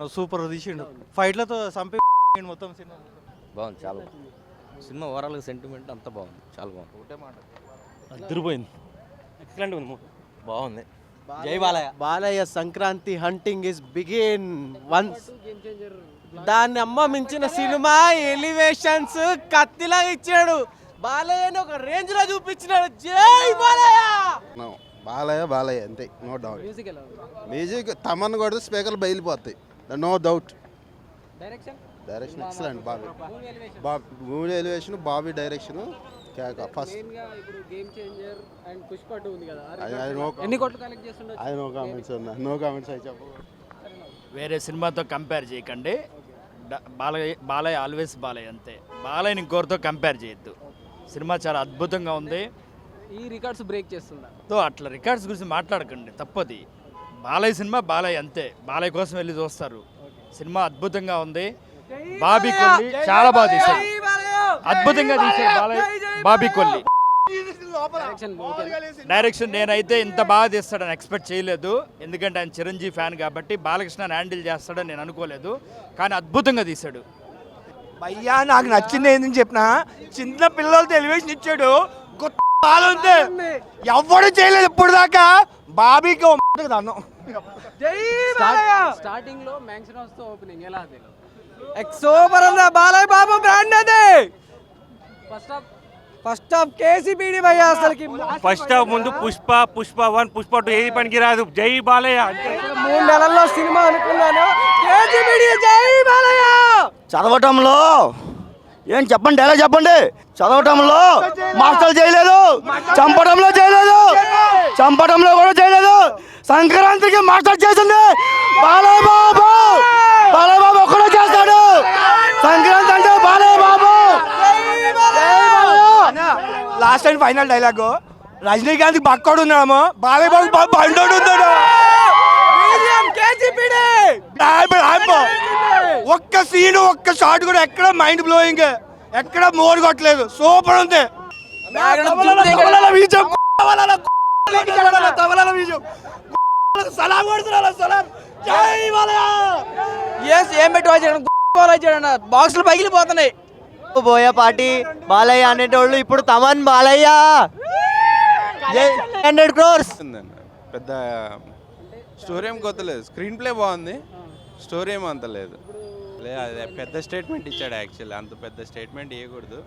Super తీసిండు. ఫైట్లతో చంపి మొత్తం సినిమా. బాగుంది చాలా బాగుంది. సినిమా ఓవరాల్గా సెంటిమెంట్ అంతా బాగుంది చాలా బాగుంది. ఒకటే మాట. అదిరిపోయింది. ఎక్సలెంట్ ఉంది బాగుంది. జై Balayya. Balayya Sankranti hunting is begin once దాన్ని అమ్మ మించిన సినిమా ఎలివేషన్స్ కత్తిలా ఇచ్చాడు. బాలయ్యని ఒక రేంజ్లో చూపించినాడు. జై బాలయ్య! బాలయ్య బాలయ్య అంతే నో డౌట్ మ్యూజిక్ తమన్ కొడితే స్పీకర్లు బయలుపోతాయి. No doubt. Direction excellent Bobby Bobby movie elevation Bobby direction first ఇప్పుడు game changer and Pushpa two ఉంది కదా. నో ఎన్ని కోట్లు collect చేస్తుండొచ్చు? I no comments no comments అయి చెప్పు. వేరే సినిమాతో కంపేర్ చేయకండి. బాలయ్య బాలయ్య ఆల్వేస్ బాలయ్య అంతే. బాలయ్యని ఇంకోరితో కంపేర్ చేయొద్దు. సినిమా చాలా అద్భుతంగా ఉంది. ఈ రికార్డ్స్ బ్రేక్ చేస్తుందా? తో అట్లా రికార్డ్స్ గురించి మాట్లాడకండి తప్పది. బాలయ్య సినిమా బాలయ్య అంతే. బాలయ్య కోసం వెళ్ళి చూస్తారు. సినిమా అద్భుతంగా ఉంది. బాబీ కొల్లి చాలా బాగా తీశారు. అద్భుతంగా తీశారు బాలయ్య! బాబీ కొల్లి. డైరెక్షన్ నేనైతే ఇంత బాగా తీస్తాడని ఎక్స్పెక్ట్ చేయలేదు. ఎందుకంటే ఆయన చిరంజీవి ఫ్యాన్ కాబట్టి బాలకృష్ణ హ్యాండిల్ చేస్తాడని నేను అనుకోలేదు. కానీ అద్భుతంగా తీశాడు. భయ్యా నాకు నచ్చింది ఏంటని చెప్పిన చిన్న పిల్లలతో ఎలివేషన్ ఇచ్చాడు. గొప్ప ఎవడు చేయలేదు ఇప్పుడు దాకా బాబీకి దాన్నం. స్టార్టింగ్లో మ్యాంక్షన్తో ఓపెనింగ్. ఎలా అది? సూపర్ అన్న బాలయ్య బాబు బ్రాండ్ అది ఫస్ట్ హాఫ్ ఫస్ట్ ఆఫ్ కేసీబీడీ భయ్య అసలుకి. ఫస్ట్ హాఫ్ ముందు పుష్ప పుష్ప వన్ పుష్ప టూ ఏది పనికి రాదు. జై బాలయ్య! మూడు నెలల్లో సినిమా అనుకున్నాను. కేసీబీడీ జై బాలయ్య! చదవటంలో ఏం చెప్పండి ఎలా చెప్పండి? చదవటంలో మాస్టర్లు చేయలేదు చంపడంలో చేయలేదు చంపడంలో కూడా చేయలేదు. సంక్రాంతికి మాస్టర్ చేసింది బాలయ్యబాబు. బాబు ఒక్కడే చేస్తాడు. సంక్రాంతి అంటే Balayyababu. Last and final dialogue. Rajinikanth బక్కోడు ఉన్నాము బాలయ్యబాబు బాబు బండోడు ఉన్నాడు? ఒక్క సీన్ ఒక్క షాట్ కూడా ఎక్కడ మైండ్ బ్లోయింగ్? ఎక్కడ మోర్ కొట్టలేదు. సూపర్ ఉంది. తబలాల బీజం, తబలాల తబలాల తబలాల బీజం. సలాం కొడుతున్నాడు సలాం? జై బాలయ్య ఏం బాక్సులు పగిలిపోతున్నాయి. పోయే పాటి బాలయ్య అనేటోళ్ళు ఇప్పుడు తమన్ బాలయ్య. హండ్రెడ్ క్రోర్స్. పెద్ద స్టోరీ ఏం కొత్త లేదు స్క్రీన్ ప్లే బాగుంది. స్టోరీ ఏం అంత లేదు. లే అదే పెద్ద స్టేట్మెంట్ ఇచ్చాడు యాక్చువల్లీ. అంత పెద్ద స్టేట్మెంట్ ఇవ్వకూడదు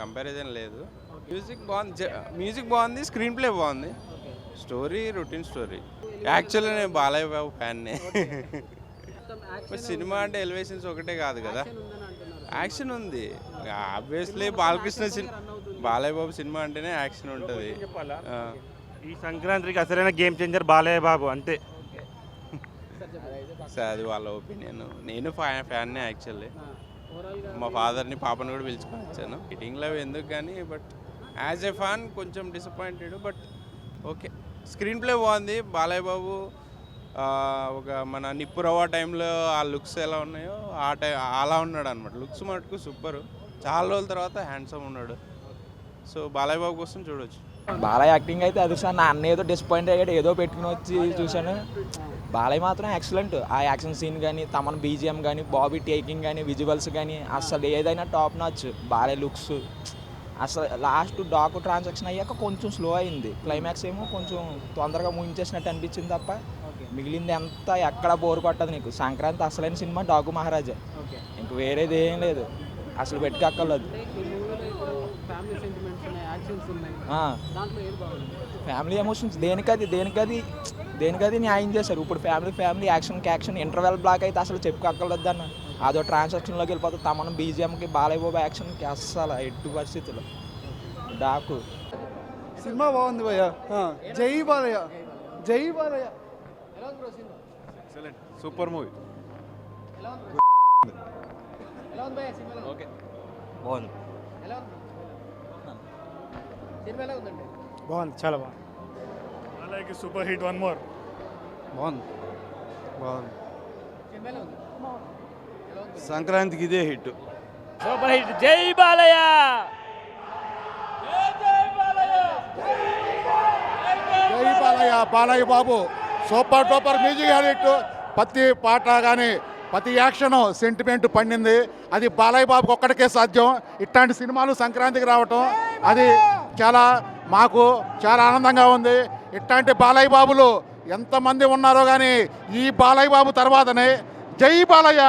కంపారిజన్ లేదు. మ్యూజిక్ బాగుంది. మ్యూజిక్ బాగుంది స్క్రీన్ ప్లే బాగుంది. Story routine story. యాక్చువల్లీ నేను బాలయ్య బాబు ఫ్యాన్నే. సినిమా అంటే ఎలివేషన్స్ ఒకటే కాదు కదా. యాక్షన్ ఉంది. Obviously Balakrishna cinema Balayya Babu cinema అంటేనే యాక్షన్ ఉంటుంది. ఈ సంక్రాంతికి అసలైన గేమ్ చేంజర్ బాలయ్య బాబు అంతే. సో అది వాళ్ళ ఒపీనియన్. నేను ఫ్యా ఫ్యాన్నే యాక్చువల్లీ. మా ఫాదర్ని పాపని కూడా పిలుచుకొని వచ్చాను. మీటింగ్లో ఎందుకు కానీ బట్ యాజ్ ఎ ఫ్యాన్ కొంచెం disappointed but okay. Screen play బాగుంది. బాలయ్య బాబు ఆ, ఒక మన నిప్పు రవ్వ టైంలో ఆ లుక్స్ ఎలా ఉన్నాయో ఆ టై అలా ఉన్నాడు అనమాట లుక్స్ మటుకు సూపర్. చాలా రోజుల తర్వాత హ్యాండ్సమ్ ఉన్నాడు. సో బాలయ్య బాబు కోసం చూడొచ్చు. బాలయ్య యాక్టింగ్ అయితే అది సార్ నా అన్న ఏదో డిసప్పాయింట్ అయ్యాడు ఏదో పెట్టుకుని వచ్చి చూశాను. బాలయ్య మాత్రం ఎక్సలెంట్ ఆ యాక్షన్ సీన్ కానీ తమన్ బీజిఎం కానీ బాబీ టేకింగ్ కానీ విజువల్స్ కానీ అసలు ఏదైనా టాప్ నచ్ బాలయ్య లుక్స్ అసలు లాస్ట్ డాకు ట్రాన్సాక్షన్ అయ్యాక కొంచెం స్లో అయింది. క్లైమాక్స్ ఏమో కొంచెం తొందరగా ముగించేసినట్టు అనిపించింది తప్ప మిగిలింది ఎంత ఎక్కడ బోర్ కొట్టదు నీకు. సంక్రాంతి అసలైన సినిమా డాకు మహారాజా. ఇంక వేరేది ఏం లేదు. అసలు పెట్టుకక్కర్లేదు ఫ్యామిలీ సెంటిమెంట్స్ ఉన్నాయి యాక్షన్స్ ఉన్నాయి. ఆ. దాంట్లో ఏది బాగుంది? ఫ్యామిలీ ఎమోషన్స్ దేనికది దేనికది దేనికది న్యాయం చేశారు? ఇప్పుడు family family action action interval block అయితే అసలు చెప్పుకోగలదు అన్న. అదో ట్రాన్సాక్షన్లోకి వెళ్ళిపోతుంది తమను బీజిఎంకి బాలయ్య బాబు యాక్షన్కి అస్సలు ఎట్టి పరిస్థితుల్లో డాకు. సినిమా బాగుంది భయ్య. జై బాలయ్య. జై బాలయ్య. Super movie. బాగుంది ఎలా ఉంది సినిమా ఎలా ఉందండి బాగుంది చాలా బాగుంది. Super hit one more. బాగుంది బాగుంది. సంక్రాంతికి ఇదే హిట్. సూపర్ హిట్ జై బాలయ్య! జై Balayya! Balayya Babu. Super duper music hit ప్రతి పాట కానీ ప్రతి యాక్షన్ సెంటిమెంట్ పండింది. అది బాలయ్య బాబుకి ఒక్కడికే సాధ్యం. ఇట్లాంటి సినిమాలు సంక్రాంతికి రావటం అది చాలా మాకు చాలా ఆనందంగా ఉంది. ఇట్లాంటి బాలయ్య బాబులు ఎంతమంది ఉన్నారో కానీ ఈ బాలయ్య బాబు తర్వాతనే జై Balayya.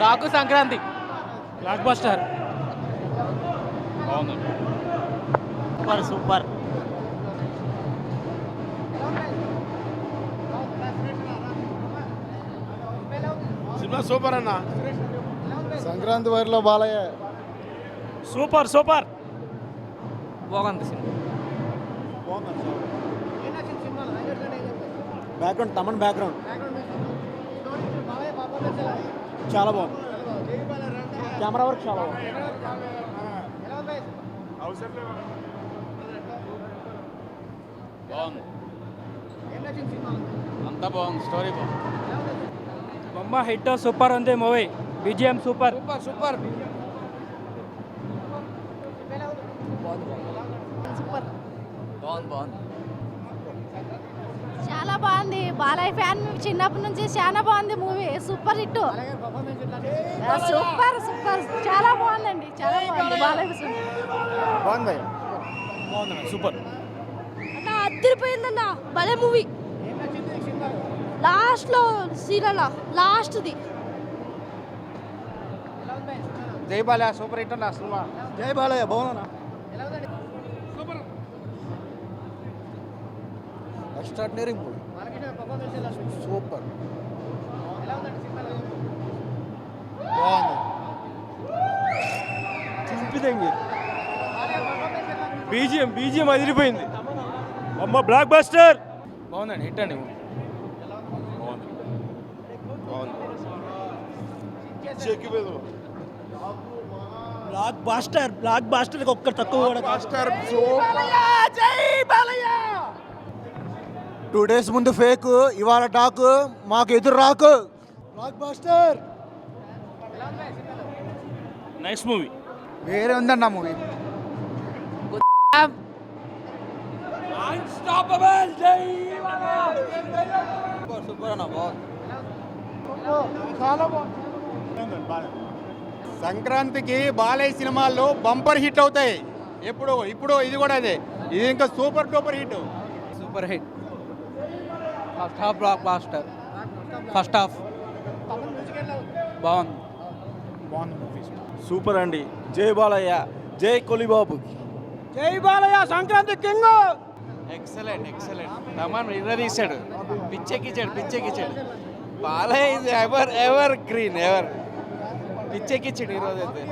Daaku Sankranti. Blockbuster super super. Cinema super అన్న. సంక్రాంతి వారిలో బాలయ్య. Super super. బాగుంది సినిమా. బ్యాక్గ్రౌండ్ తమన్ బ్యాక్గ్రౌండ్ చాలా బాగుంది. కెమెరా వర్క్ చాలా బాగుంది. అంతా బాగుంది. స్టోరీ బాగుంది. బొమ్మ హిట్ సూపర్ ఉంది మూవీ. BGM super super. బాగుంది. బాగుంది చాలా బాగుంది. బాలయ్య ఫ్యాన్ చిన్నప్పటి నుంచి చాలా బాగుంది movie. Super hit. Super super. చాలా బాగుందండి. చాలా బాగుంది. బాలయ్య. బాగుంది. సూపర్. అన్న అద్దరిపోయిందన్న భలే మూవీ. లాస్ట్లో సీరియల్ లాస్ట్ది. జై బాలయ్య సూపర్ హిట్ అన్న సినిమా. జై బాలయ్య బాగుందన్న. ఎక్స్ట్రాడినరీ మూవీ సూపర్ బాగుంది. చింపిదంగి. బీజిఎం బీజిఎం అదిరిపోయింది. అమ్మ బ్లాక్ బస్టర్ బాగుందండి హిట్ అండి బ్లాక్ బాస్టర్ బ్లాక్ బాస్టర్ ఒక్క తక్కువ కూడా మాస్టర్ టూ డేస్ ముందు ఫేక్ ఇవాళ టాక్ మాకు ఎదురు రాకు బ్లాక్ బాస్టర్ నైస్ మూవీ వేరే ఉందన్న మూవీ సంక్రాంతికి బాలయ్య సినిమాల్లో బంపర్ హిట్ అవుతాయి. ఎప్పుడు ఇప్పుడు ఇది కూడా అదే. ఇది ఇంకా super duper hit super hit first half blockbuster first half బాగుంది సూపర్ అండి. జై బాలయ్య జై కొలిబాబు జై Balayya Sankranti king. Excellent excellent. Thaman విడదీశాడు పిచ్చెక్కిచ్చాడు పిచ్చెక్కిచ్చాడు Balayya is ever evergreen ever పిచ్చెక్కిచ్చాడు ఈరోజు అయితే.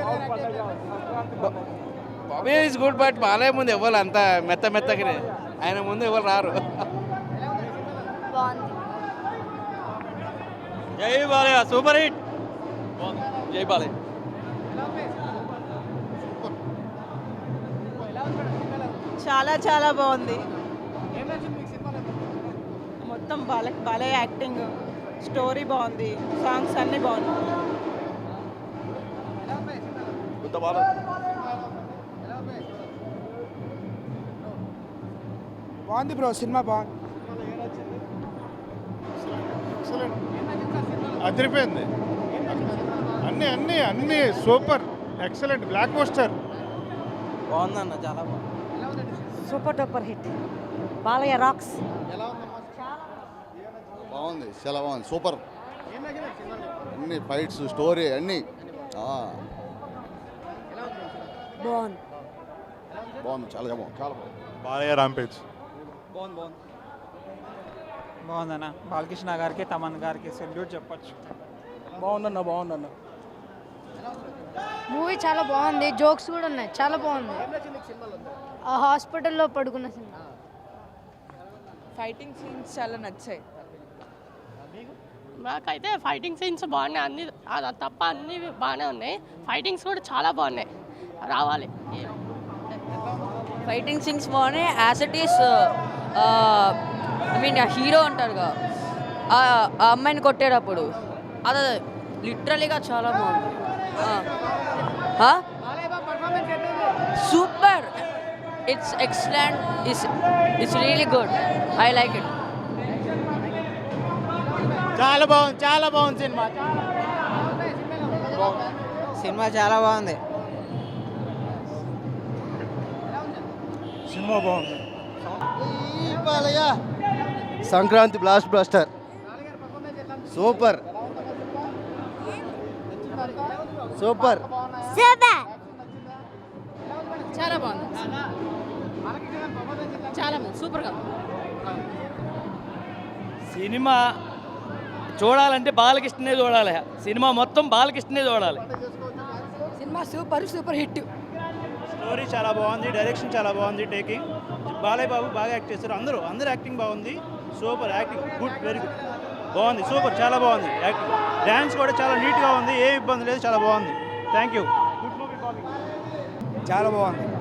Bobby is good but Balayya ముందు ఎవరు అంత మెత్త మెత్తగానే. ఆయన ముందు ఎవరు రారు. బాగుంది. జై బాలయ్య సూపర్ హిట్. జై బాలయ్య. చాలా చాలా బాగుంది. మొత్తం బాల బాలయ్య యాక్టింగ్ స్టోరీ బాగుంది సాంగ్స్ అన్నీ బాగున్నాయి బాగుంది బ్రో సినిమా బాగుంది. అదిరిపోయింది. అన్ని అన్ని అన్ని సూపర్. ఎక్సలెంట్. బ్లాక్ పోస్టర్ బాగుందన్న చాలా బాగుంది. Super duper hit. Balayya rocks. బాగుంది చాలా బాగుంది. సూపర్. అన్ని ఫైట్స్ స్టోరీ అన్ని. ఆ, బాగుంది. బాగుంది చాలా బాగుంది చాలా బాగుంది. బాలయ్య రాంపేజ్. బాగుందన్న. బాలకృష్ణ గారికి తమన్ గారికి సెల్యూట్ చెప్పొచ్చు. బాగుందన్న బాగుందన్న. మూవీ చాలా బాగుంది. జోక్స్ కూడా ఉన్నాయి. చాలా బాగుంది. ఆ హాస్పిటల్లో పడుకున్న సినిమా. ఫైటింగ్ సీన్స్ చాలా నచ్చాయి. నాకైతే ఫైటింగ్ సీన్స్ బాగున్నాయి. అన్ని అది తప్ప అన్ని బాగానే ఉన్నాయి. ఫైటింగ్స్ కూడా చాలా బాగున్నాయి. రావాలి. ఫైటింగ్ సీన్స్ బాగున్నాయి. As it is I mean hero అంటారుగా ఆ ఆ అమ్మాయిని కొట్టేటప్పుడు. అది లిటరలీగా చాలా బాగుంది. Super it's excellent it's it's really good I like it చాలా బాగుంది చాలా బాగుంది సినిమా. సినిమా చాలా బాగుంది. సినిమా బాగుంది. Sankranti blast blaster super super చాలా బాగుంది. చాలా బాగుంది సూపర్గా సినిమా చూడాలంటే బాలకృష్ణనే చూడాలి. సినిమా మొత్తం బాలకృష్ణనే చూడాలి. Cinema super super hit. Story చాలా బాగుంది డైరెక్షన్ చాలా బాగుంది టేకింగ్ బాలయ్య బాబు బాగా యాక్ట్ చేస్తారు అందరూ అందరూ యాక్టింగ్ బాగుంది. Super acting. Good very good. బాగుంది సూపర్ చాలా బాగుంది యాక్టింగ్. డ్యాన్స్ కూడా చాలా నీట్గా ఉంది ఏ ఇబ్బంది లేదు చాలా బాగుంది. Thank you. గుడ్ మూవీ చాలా బాగుంది.